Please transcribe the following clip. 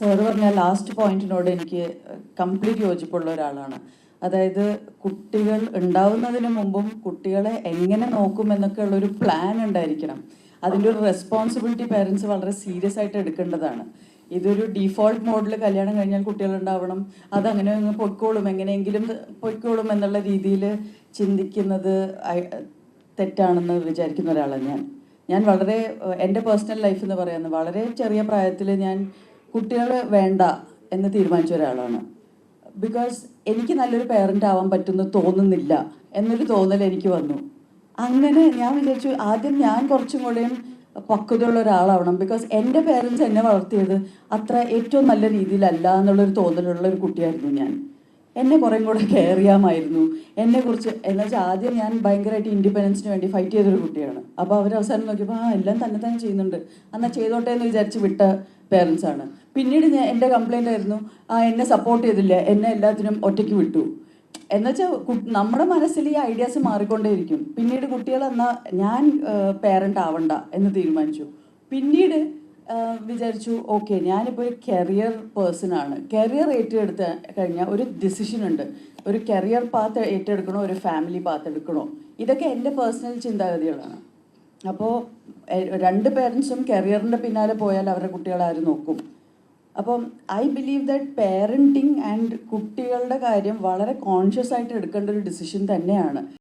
Sir പറഞ്ഞ last പോയിന്റിനോട് എനിക്ക് complete യോജിപ്പുള്ള ഒരാളാണ്. അതായത് കുട്ടികൾ ഉണ്ടാവുന്നതിന് മുമ്പും കുട്ടികളെ എങ്ങനെ നോക്കും എന്നൊക്കെ ഉള്ളൊരു പ്ലാൻ ഉണ്ടായിരിക്കണം. അതിന്റെ ഒരു റെസ്പോൺസിബിലിറ്റി പേരൻസ് വളരെ സീരിയസ് ആയിട്ട് എടുക്കേണ്ടതാണ്. ഇതൊരു ഡിഫോൾട്ട് മോഡിൽ കല്യാണം കഴിഞ്ഞാൽ കുട്ടികൾ ഉണ്ടാവണം. അതങ്ങനെ അങ്ങ് പൊയ്ക്കോളും. എങ്ങനെയെങ്കിലും പൊയ്ക്കോളും എന്നുള്ള രീതിയിൽ ചിന്തിക്കുന്നത് തെറ്റാണെന്ന് വിചാരിക്കുന്ന ഒരാളാണ് ഞാൻ. ഞാൻ വളരെ എന്റെ പേഴ്സണൽ ലൈഫ് എന്ന് പറയുന്നത് വളരെ ചെറിയ പ്രായത്തിൽ ഞാൻ കുട്ടികൾ വേണ്ട എന്ന് തീരുമാനിച്ച ഒരാളാണ്. ബിക്കോസ് എനിക്ക് നല്ലൊരു പേരന്റ് ആവാൻ പറ്റുമെന്ന് തോന്നുന്നില്ല എന്നൊരു തോന്നൽ എനിക്ക് വന്നു. അങ്ങനെ ഞാൻ വിചാരിച്ചു ആദ്യം ഞാൻ കുറച്ചും കൂടെയും പക്വതയുള്ള ഒരാളാവണം. ബിക്കോസ് എന്റെ പേരൻസ് എന്നെ വളർത്തിയത് അത്ര ഏറ്റവും നല്ല രീതിയിലല്ല എന്നുള്ളൊരു തോന്നലുള്ള ഒരു കുട്ടിയായിരുന്നു ഞാൻ. എന്നെ കുറേ കൂടെ കെയർ ചെയ്യാമായിരുന്നു. എന്നെക്കുറിച്ച് എന്ന് വെച്ചാൽ ആദ്യം ഞാൻ ഭയങ്കരമായിട്ട് ഇൻഡിപെൻഡൻസിന് വേണ്ടി ഫൈറ്റ് ചെയ്തൊരു കുട്ടിയാണ്. അപ്പോൾ അവർ അവസാനം നോക്കിയപ്പോൾ ആ എല്ലാം തന്നെ തന്നെ ചെയ്യുന്നുണ്ട്. എന്നാൽ ചെയ്തോട്ടെ എന്ന് വിചാരിച്ച് വിട്ട പേരൻസ് ആണ്. പിന്നീട് ഞാൻ എന്റെ കംപ്ലൈന്റ് ആയിരുന്നു ആ എന്നെ സപ്പോർട്ട് ചെയ്തില്ല. എന്നെ എല്ലാത്തിനും ഒറ്റയ്ക്ക് വിട്ടു. എന്നുവെച്ചാൽ നമ്മുടെ മനസ്സിൽ ഈ ഐഡിയാസ് മാറിക്കൊണ്ടേയിരിക്കും. പിന്നീട് കുട്ടികൾ എന്നാൽ ഞാൻ പേരന്റ് ആവണ്ട എന്ന് തീരുമാനിച്ചു. പിന്നീട് വിചാരിച്ചു ഓക്കെ ഞാനിപ്പോൾ ഒരു കരിയർ പേഴ്സൺ ആണ്. കരിയർ ഏറ്റെടുത്ത് കഴിഞ്ഞാൽ ഒരു ഡിസിഷൻ ഉണ്ട്. ഒരു കരിയർ പാത്ത് ഏറ്റെടുക്കണോ? ഒരു ഫാമിലി പാത്ത് എടുക്കണോ? ഇതൊക്കെ എന്റെ പേഴ്സണൽ ചിന്താഗതികളാണ്. അപ്പോൾ രണ്ട് പേരൻസും കരിയറിന്റെ പിന്നാലെ പോയാൽ അവരുടെ കുട്ടികളെ ആര് നോക്കും? അപ്പം I believe that parenting and കുട്ടികളുടെ കാര്യം വളരെ കോൺഷ്യസ് ആയിട്ട് എടുക്കേണ്ട ഒരു ഡിസിഷൻ തന്നെയാണ്.